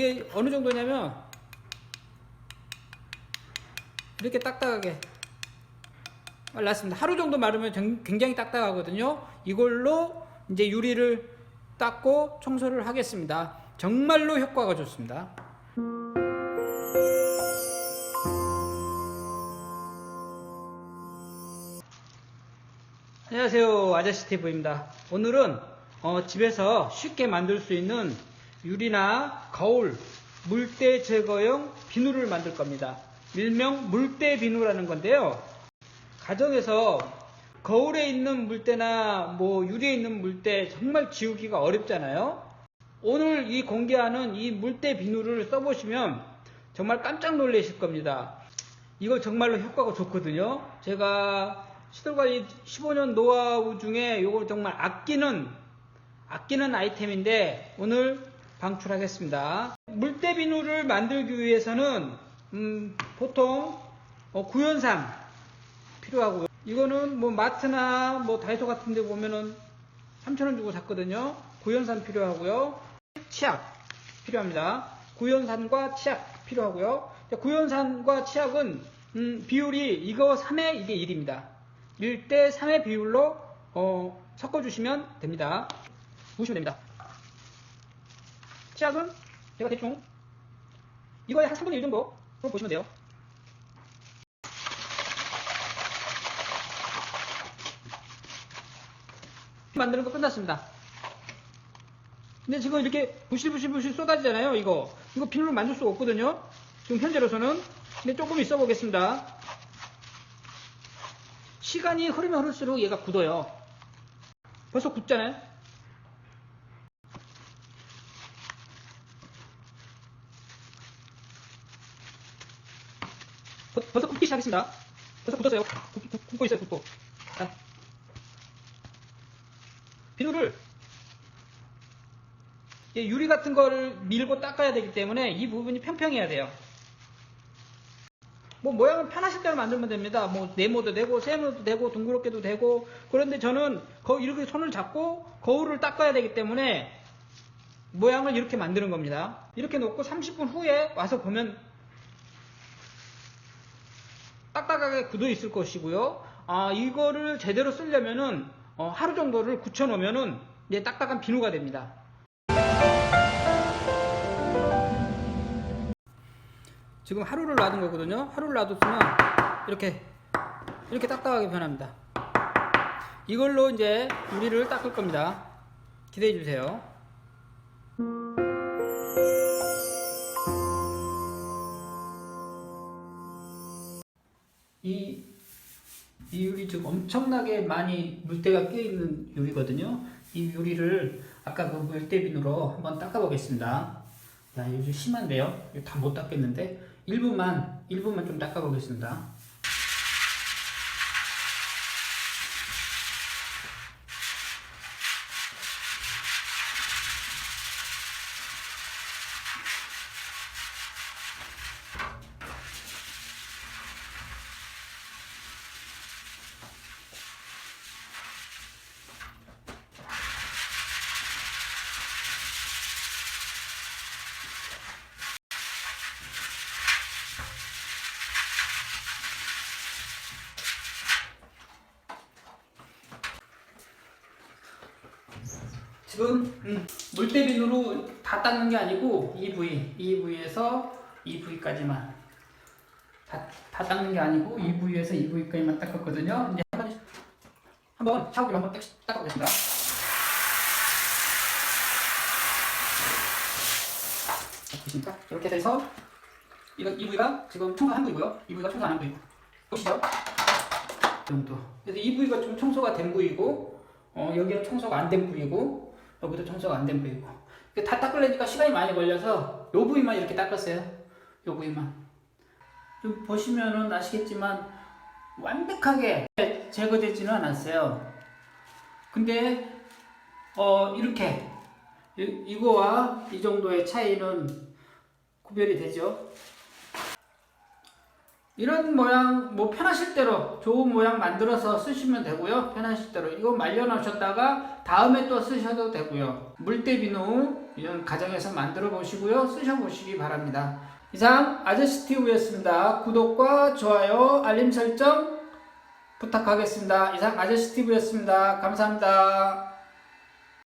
이게 어느 정도냐면 이렇게 딱딱하게 말랐습니다. 하루 정도 마르면 정- 굉장히 딱딱하거든요. 이걸로 이제 유리를 닦고 청소를 하겠습니다. 정말로 효과가 좋습니다. 안녕하세요 아저씨 TV입니다 오늘은 어, 집에서 쉽게 만들 수 있는 유리나 거울 물때 제거용 비누를 만들 겁니다. 일명 물때 비누라는 건데요. 가정에서 거울에 있는 물때나 뭐 유리에 있는 물때 정말 지우기가 어렵잖아요. 오늘 이 공개하는 이 물때 비누를 써보시면 정말 깜짝 놀라실 겁니다. 이거 정말로 효과가 좋거든요. 제가 시설관리 15년 노하우 중에 이거 정말 아끼는 아끼는 아이템인데 오늘 방출하겠습니다. 물때 비누를 만들기 위해서는 음, 보통 어, 구연산 필요하고요. 이거는 뭐 마트나 뭐 다이소 같은 데 보면은 3,000원 주고 샀거든요. 구연산 필요하고요. 치약 필요합니다. 구연산과 치약 필요하고요. 자, 구연산과 치약은 음, 비율이 이거 3에 이게 1입니다. 1대 3의 비율로 어, 섞어주시면 됩니다. 보시면 됩니다. 치약은 제가 대충 이거의 한 3분의 1 정도 보시면 돼요. 만드는 거 끝났습니다. 근데 지금 이렇게 부실부실부실 쏟아지잖아요, 이거. 이거 비누로 만들 수가 없거든요. 지금 현재로서는. 근데 조금 있어 보겠습니다. 시간이 흐르면 흐를수록 얘가 굳어요. 벌써 굳잖아요? 벌- 벌써 굳기 시작했습니다. 벌써 굳었어요. 굳, 굳, 굳고 있어요, 굳고. 자. 비누를 이 유리 같은 거를 밀고 닦아야 되기 때문에 이 부분이 평평해야 돼요. 뭐 모양은 편하실 대로 만들면 됩니다. 뭐 네모도 되고 세모도 되고 둥그렇게도 되고 그런데 저는 거 이렇게 손을 잡고 거울을 닦아야 되기 때문에 모양을 이렇게 만드는 겁니다. 이렇게 놓고 30분 후에 와서 보면 딱딱하게 굳어 있을 것이고요. 아 이거를 제대로 쓰려면은 어, 하루 정도를 굳혀 놓으면은 이제 딱딱한 비누가 됩니다. 지금 하루를 놔둔 거거든요. 하루를 놔뒀으면 이렇게 이렇게 딱딱하게 변합니다. 이걸로 이제 유리를 닦을 겁니다. 기대해 주세요. 이, 이 유리 지금 엄청나게 많이 물때가 껴있는 유리거든요. 이 유리를 아까 그 물때비누로 한번 닦아보겠습니다. 야, 좀 심한데요? 이거 다 못 닦겠는데? 일부만, 일부만 좀 닦아보겠습니다. 지금 음, 물때비누로 다 닦는 게 아니고 이 부위, 이 부위에서 이 부위까지만 다, 다 닦는 게 아니고 이 부위에서 이 부위까지만 닦았거든요. 이제 한번 한번 샤워기로 한번 딱 닦아보겠습니다. 보십니까? 이렇게 돼서 이거 이 부위가 지금 청소 한 부위고요. 이 부위가 청소 안 한 부위고 보시죠? 이 정도. 그래서 이 부위가 좀 청소가 된 부위고 어, 여기는 청소가 안 된 부위고 여기도 청소가 안 된 부위고. 다 닦으려니까 시간이 많이 걸려서 요 부위만 이렇게 닦았어요. 요 부위만. 좀 보시면은 아시겠지만 완벽하게 제거되지는 않았어요. 근데 어 이렇게. 이, 이거와 이 정도의 차이는 구별이 되죠 이런 모양 뭐 편하실 대로 좋은 모양 만들어서 쓰시면 되고요 편하실 대로 이거 말려 놓으셨다가 다음에 또 쓰셔도 되고요 물때 비누 이런 가정에서 만들어 보시고요. 쓰셔 보시기 바랍니다. 이상 아저씨 TV였습니다. 구독과 좋아요, 알림 설정 부탁하겠습니다. 이상 아저씨 TV였습니다. 감사합니다.